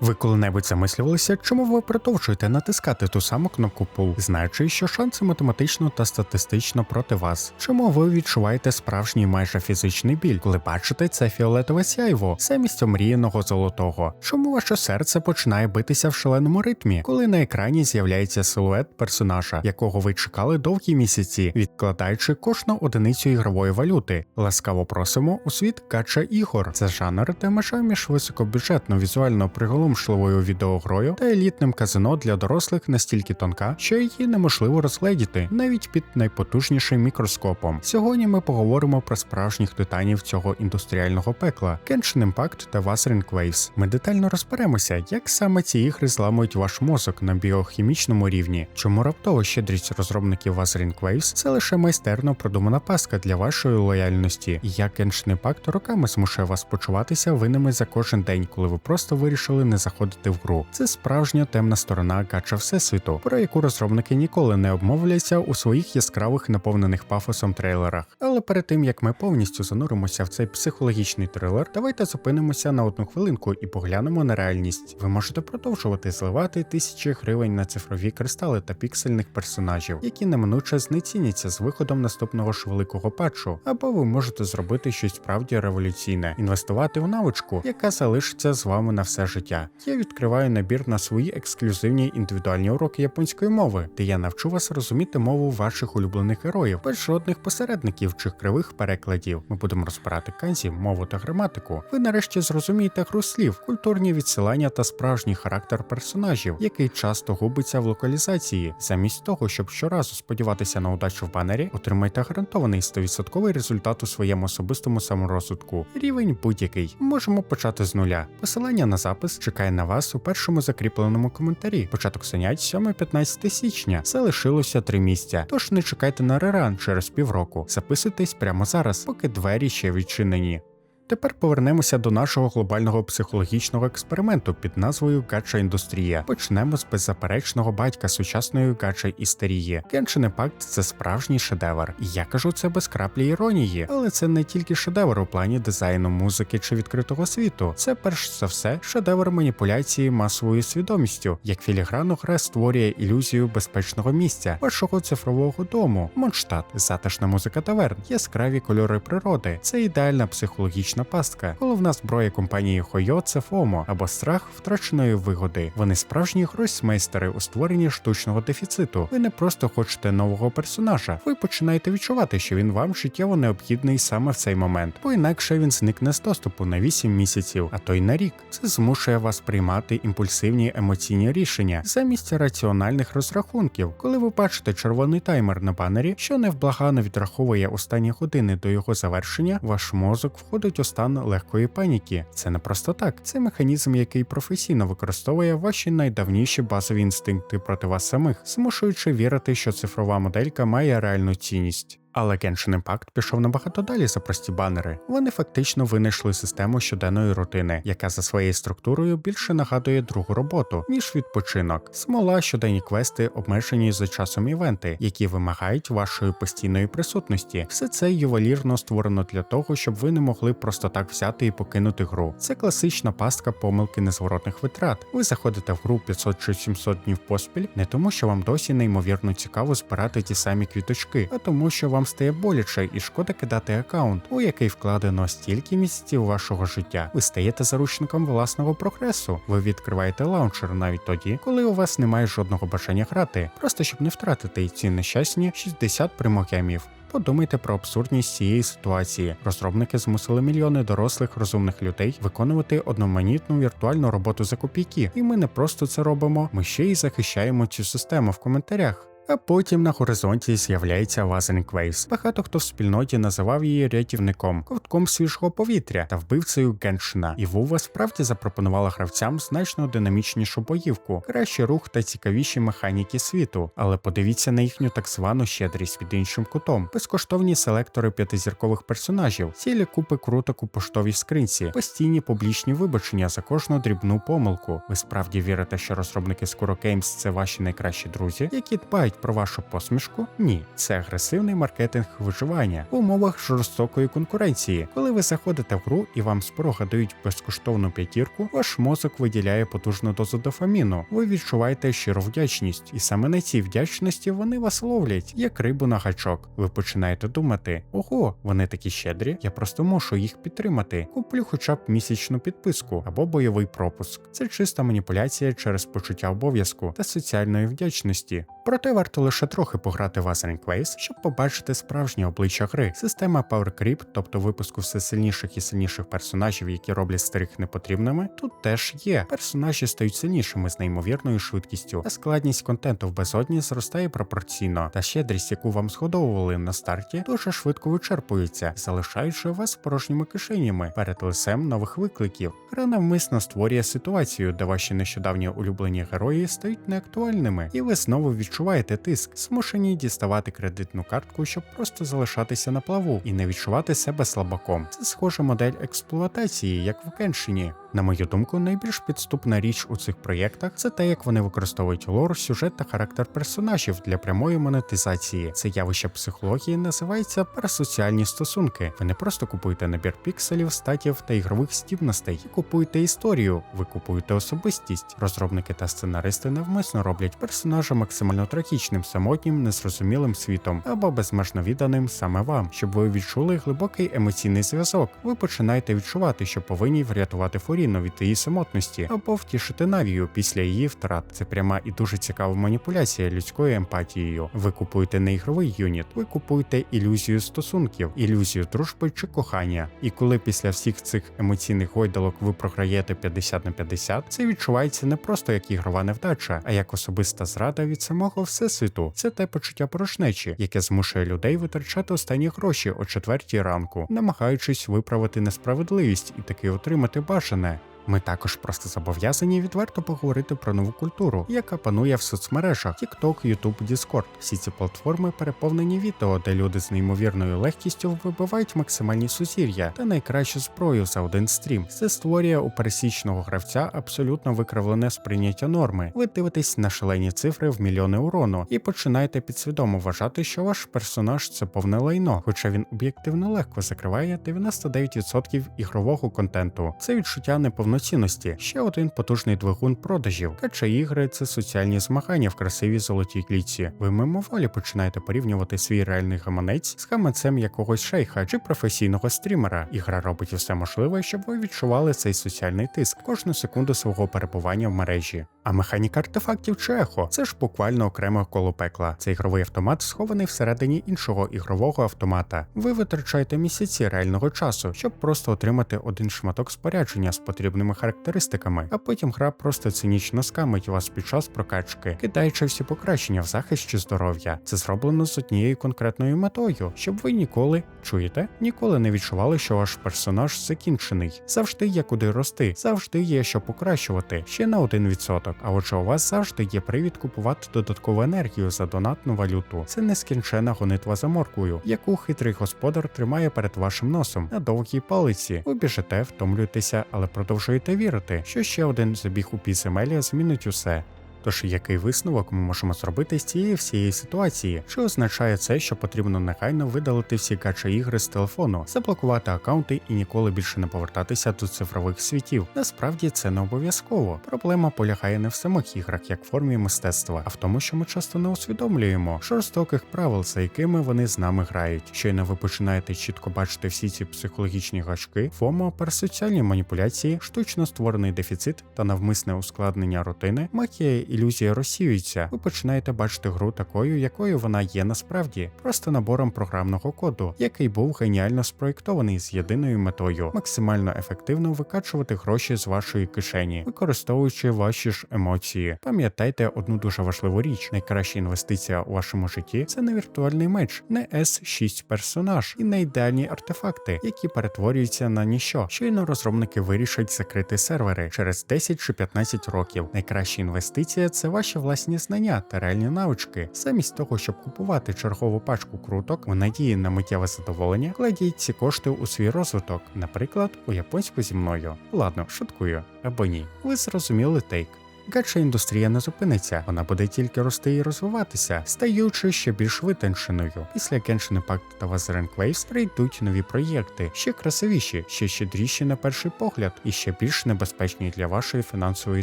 Ви коли-небудь замислювалися, чому ви продовжуєте натискати ту саму кнопку Pull, знаючи, що шанси математично та статистично проти вас? Чому ви відчуваєте справжній майже фізичний біль, коли бачите це фіолетове сяйво замість омріяного золотого? Чому ваше серце починає битися в шаленому ритмі, коли на екрані з'являється силует персонажа, якого ви чекали довгі місяці, відкладаючи кожну одиницю ігрової валюти? Ласкаво просимо у світ гача ігор. Це жанр, де межа між високобюджетно візуально приголомшливою відеогрою та елітним казино для дорослих настільки тонка, що її неможливо розгледіти навіть під найпотужнішим мікроскопом. Сьогодні ми поговоримо про справжніх титанів цього індустріального пекла Genshin Impact та Wuthering Waves. Ми детально розберемося, як саме ці ігри зламують ваш мозок на біохімічному рівні, чому раптово щедрість розробників Wuthering Waves – це лише майстерно продумана паска для вашої лояльності, і як Genshin Impact роками змушує вас почуватися винними за кожен день, коли ви просто вирішили не заходити в гру. Це справжня темна сторона гача всесвіту, про яку розробники ніколи не обмовляться у своїх яскравих наповнених пафосом трейлерах. Але перед тим як ми повністю зануримося в цей психологічний трилер, давайте зупинимося на одну хвилинку і поглянемо на реальність. Ви можете продовжувати зливати тисячі гривень на цифрові кристали та піксельних персонажів, які неминуче знеціняться з виходом наступного ж великого патчу, або ви можете зробити щось справді революційне, інвестувати в навичку, яка залишиться з вами на все життя. Я відкриваю набір на свої ексклюзивні індивідуальні уроки японської мови, де я навчу вас розуміти мову ваших улюблених героїв без жодних посередників чи кривих перекладів. Ми будемо розбирати канзі, мову та граматику. Ви нарешті зрозумієте гру слів, культурні відсилання та справжній характер персонажів, який часто губиться в локалізації. Замість того, щоб щоразу сподіватися на удачу в банері, отримайте гарантований 100% результат у своєму особистому саморозвитку. Рівень будь-який. Можемо почати з нуля. Посилання на запис чекає на вас у першому закріпленому коментарі. Початок занять 7-15 січня. Це лишилося три місця. Тож не чекайте на реран через півроку. Записуйтесь прямо зараз, поки двері ще відчинені. Тепер повернемося до нашого глобального психологічного експерименту під назвою Гача індустрія. Почнемо з беззаперечного батька сучасної гача істерії. Genshin Impact – це справжній шедевр. Я кажу це без краплі іронії, але це не тільки шедевр у плані дизайну, музики чи відкритого світу. Це перш за все шедевр маніпуляції масовою свідомістю, як філігранно гра створює ілюзію безпечного місця, вашого цифрового дому, Монштадт, затишна музика таверн, яскраві кольори природи. Це ідеальна психологічна пастка. Головна зброя компанії Хойо це ФОМО або страх втраченої вигоди. Вони справжні гросмейстери у створенні штучного дефіциту. Ви не просто хочете нового персонажа, ви починаєте відчувати, що він вам життєво необхідний саме в цей момент, бо інакше він зникне з доступу на 8 місяців, а то й на рік. Це змушує вас приймати імпульсивні емоційні рішення замість раціональних розрахунків, коли ви бачите червоний таймер на банері, що невблагано відраховує останні години до його завершення, ваш мозок входить у стан легкої паніки. Це не просто так, це механізм, який професійно використовує ваші найдавніші базові інстинкти проти вас самих, змушуючи вірити, що цифрова моделька має реальну цінність. Але Genshin Impact пішов набагато далі за прості банери. Вони фактично винайшли систему щоденної рутини, яка за своєю структурою більше нагадує другу роботу, ніж відпочинок. Смола, щоденні квести, обмежені за часом івенти, які вимагають вашої постійної присутності. Все це ювелірно створено для того, щоб ви не могли просто так взяти і покинути гру. Це класична пастка помилки незворотних витрат. Ви заходите в гру 500 чи 700 днів поспіль, не тому, що вам досі неймовірно цікаво збирати ті самі квіточки, а тому, що вам стає боляче і шкода кидати аккаунт, у який вкладено стільки місяців вашого життя. Ви стаєте заручником власного прогресу. Ви відкриваєте лаунчер навіть тоді, коли у вас немає жодного бажання грати, просто щоб не втратити ці нещасні 60 примогемів. Подумайте про абсурдність цієї ситуації. Розробники змусили мільйони дорослих розумних людей виконувати одноманітну віртуальну роботу за копійки, і ми не просто це робимо, ми ще й захищаємо цю систему в коментарях. А потім на горизонті з'являється Wuthering Waves. Багато хто в спільноті називав її рятівником, ковтком свіжого повітря та вбивцею Геншина. І Вува справді запропонувала гравцям значно динамічнішу боївку, кращий рух та цікавіші механіки світу. Але подивіться на їхню так звану щедрість під іншим кутом, безкоштовні селектори п'ятизіркових персонажів, цілі купи круток у поштовій скринці, постійні публічні вибачення за кожну дрібну помилку. Ви справді вірите, що розробники Skuro Games – це ваші найкращі друзі, які дбають говорить про вашу посмішку? Ні, це агресивний маркетинг виживання в умовах жорстокої конкуренції. Коли ви заходите в гру і вам з порога дають безкоштовну п'ятірку, ваш мозок виділяє потужну дозу дофаміну. Ви відчуваєте щиру вдячність, і саме на цій вдячності вони вас ловлять, як рибу на гачок. Ви починаєте думати: ого, вони такі щедрі, я просто мушу їх підтримати. Куплю хоча б місячну підписку або бойовий пропуск. Це чиста маніпуляція через почуття обов'язку та соціальної вдячності. Проте варто лише трохи пограти в Wuthering Waves, щоб побачити справжнє обличчя гри. Система Power Creep, тобто випуску все сильніших і сильніших персонажів, які роблять старих непотрібними, тут теж є. Персонажі стають сильнішими з неймовірною швидкістю, а складність контенту в безодні зростає пропорційно, та щедрість, яку вам згодовували на старті, дуже швидко вичерпується, залишаючи вас порожніми кишенями перед лицем нових викликів. Гра навмисно створює ситуацію, де ваші нещодавні улюблені герої стають неактуальними, і ви знову відчуваєте тиск, змушені діставати кредитну картку, щоб просто залишатися на плаву і не відчувати себе слабаком. Це схожа модель експлуатації, як в Кеншині. На мою думку, найбільш підступна річ у цих проєктах це те, як вони використовують лор, сюжет та характер персонажів для прямої монетизації. Це явище психології називається парасоціальні стосунки. Ви не просто купуєте набір пікселів, статів та ігрових здібностей, і купуєте історію, ви купуєте особистість. Розробники та сценаристи навмисно роблять персонажа максимально трагічним, самотнім, незрозумілим світом або безмежно відданим саме вам, щоб ви відчули глибокий емоційний зв'язок. Ви починаєте відчувати, що повинні врятувати Фурі спокійно від її самотності або втішити Навію після її втрат. Це пряма і дуже цікава маніпуляція людською емпатією. Ви купуєте не ігровий юніт, ви купуєте ілюзію стосунків, ілюзію дружби чи кохання. І коли після всіх цих емоційних гойдалок ви програєте 50 на 50, це відчувається не просто як ігрова невдача, а як особиста зрада від самого всесвіту. Це те почуття порожнечі, яке змушує людей витрачати останні гроші о четвертій ранку, намагаючись виправити несправедливість і таки отримати бажане. Ми також просто зобов'язані відверто поговорити про нову культуру, яка панує в соцмережах TikTok, YouTube, Discord. Всі ці платформи переповнені відео, де люди з неймовірною легкістю вибивають максимальні сузір'я та найкращу зброю за один стрім. Це створює у пересічного гравця абсолютно викривлене сприйняття норми. Ви дивитесь на шалені цифри в мільйони урону і починаєте підсвідомо вважати, що ваш персонаж це повне лайно, хоча він об'єктивно легко закриває 99% ігрового контенту. Це відчуття неповно повноцінності. Ще один потужний двигун продажів. Кача ігри це соціальні змагання в красивій золотій клітці. Ви мимоволі починаєте порівнювати свій реальний гаманець з гаманцем якогось шейха чи професійного стрімера. Ігра робить все можливе, щоб ви відчували цей соціальний тиск кожну секунду свого перебування в мережі. А механіка артефактів чи ехо це ж буквально окреме коло пекла. Це ігровий автомат схований всередині іншого ігрового автомата. Ви витрачаєте місяці реального часу, щоб просто отримати один шматок спорядження з потрібним певними характеристиками, а потім гра просто цинічно скамить вас під час прокачки, кидаючи всі покращення в захист чи здоров'я. Це зроблено з однією конкретною метою, щоб ви ніколи чуєте, ніколи не відчували, що ваш персонаж закінчений. Завжди є куди рости, завжди є що покращувати ще на один відсоток. А отже, у вас завжди є привід купувати додаткову енергію за донатну валюту. Це нескінчена гонитва за морквою, яку хитрий господар тримає перед вашим носом на довгій палиці. Ви біжите, втомлюєтеся, але продовжуєте продовжуєте вірити, що ще один забіг у підземелля змінить усе. Тож який висновок ми можемо зробити з цієї всієї ситуації? Що означає це, що потрібно негайно видалити всі гача ігри з телефону, заблокувати аккаунти і ніколи більше не повертатися до цифрових світів? Насправді це не обов'язково. Проблема полягає не в самих іграх, як формі мистецтва, а в тому, що ми часто не усвідомлюємо жорстоких правил, за якими вони з нами грають. Щойно ви починаєте чітко бачити всі ці психологічні гачки, ФОМО, парасоціальні маніпуляції, штучно створений дефіцит та навмисне ускладнення рутини, магія ілюзія розсіюється, ви починаєте бачити гру такою, якою вона є насправді, просто набором програмного коду, який був геніально спроєктований з єдиною метою максимально ефективно викачувати гроші з вашої кишені, використовуючи ваші ж емоції. Пам'ятайте одну дуже важливу річ: найкраща інвестиція у вашому житті це не віртуальний меч, не S6 персонаж і не ідеальні артефакти, які перетворюються на ніщо. Щойно розробники вирішать закрити сервери через 10 чи 15 років. Найкраща інвестиція це ваші власні знання та реальні навички. Замість того, щоб купувати чергову пачку круток в надії на миттєве задоволення, кладіть ці кошти у свій розвиток, наприклад, у японську зі мною. Ладно, шуткую або ні. Ви зрозуміли тейк. Гача індустрія не зупиниться, вона буде тільки рости і розвиватися, стаючи ще більш витонченою. Після Genshin Impact та Wuthering Waves прийдуть нові проєкти, ще красивіші, ще щедріші на перший погляд, і ще більш небезпечні для вашої фінансової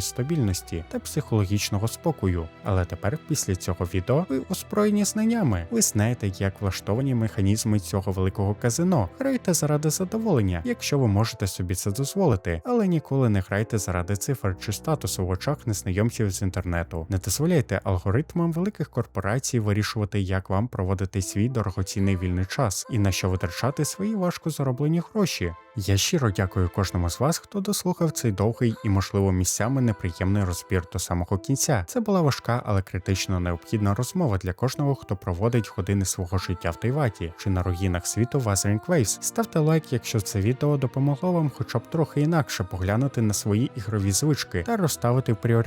стабільності та психологічного спокою. Але тепер, після цього відео, ви озброєні знаннями. Ви знаєте, як влаштовані механізми цього великого казино. Грайте заради задоволення, якщо ви можете собі це дозволити, але ніколи не грайте заради цифр чи статусу в очах незнайомців з інтернету. Не дозволяйте алгоритмам великих корпорацій вирішувати, як вам проводити свій дорогоцінний вільний час і на що витрачати свої важко зароблені гроші. Я щиро дякую кожному з вас, хто дослухав цей довгий і, можливо, місцями неприємний розбір до самого кінця. Це була важка, але критично необхідна розмова для кожного, хто проводить години свого життя в Тайваті чи на руїнах світу Wuthering Waves. Ставте лайк, якщо це відео допомогло вам хоча б трохи інакше поглянути на свої ігрові звички та розставити пріоритети.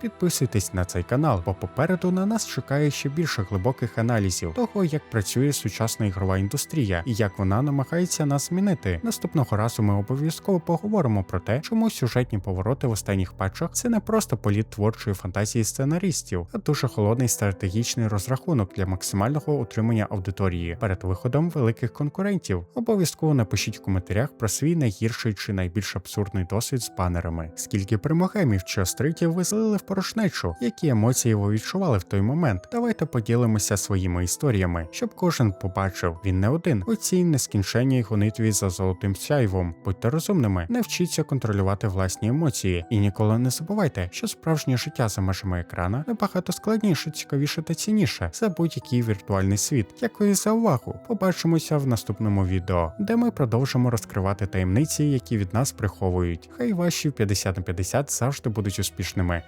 Підписуйтесь на цей канал, бо попереду на нас чекає ще більше глибоких аналізів того, як працює сучасна ігрова індустрія і як вона намагається нас змінити. Наступного разу ми обов'язково поговоримо про те, чому сюжетні повороти в останніх патчах це не просто політ творчої фантазії сценаристів, а дуже холодний стратегічний розрахунок для максимального утримання аудиторії перед виходом великих конкурентів. Обов'язково напишіть в коментарях про свій найгірший чи найбільш абсурдний досвід з банерами. Скільки примогемів чи остритів ви злили в порошнечу, які емоції ви відчували в той момент. Давайте поділимося своїми історіями, щоб кожен побачив, він не один у цій нескінченній гонитві за золотим сяйвом. Будьте розумними, не вчіться контролювати власні емоції, і ніколи не забувайте, що справжнє життя за межами екрана набагато складніше, цікавіше та цінніше за будь-який віртуальний світ. Дякую за увагу. Побачимося в наступному відео, де ми продовжимо розкривати таємниці, які від нас приховують. Хай ваші 50 на 50 завжди будуть успішними.